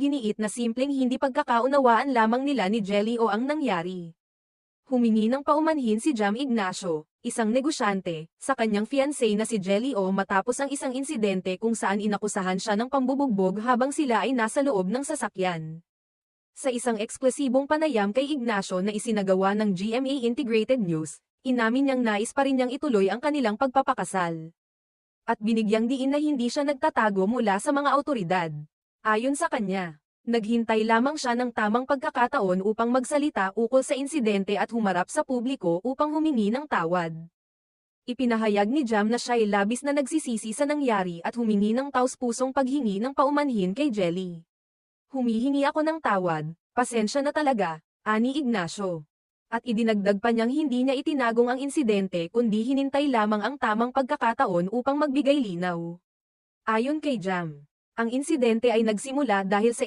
iginiit na simpleng hindi pagkakaunawaan lamang nila ni Jelly o ang nangyari. Humingi ng paumanhin si Jam Ignacio, isang negosyante, sa kanyang fiancé na si Jelly O matapos ang isang insidente kung saan inakusahan siya ng pambubugbog habang sila ay nasa loob ng sasakyan. Sa isang eksklusibong panayam kay Ignacio na isinagawa ng GMA Integrated News, inamin niyang nais pa rin niyang ituloy ang kanilang pagpapakasal. At binigyang diin na hindi siya nagtatago mula sa mga autoridad. Ayon sa kanya, naghintay lamang siya ng tamang pagkakataon upang magsalita ukol sa insidente at humarap sa publiko upang humingi ng tawad. Ipinahayag ni Jam na siya ay labis na nagsisisi sa nangyari at humingi ng taus-pusong paghingi ng paumanhin kay Jelly. Humihingi ako ng tawad, pasensya na talaga, ani Ignacio. At idinagdag pa niyang hindi niya itinagong ang insidente kundi hinintay lamang ang tamang pagkakataon upang magbigay linaw. Ayon kay Jam, ang insidente ay nagsimula dahil sa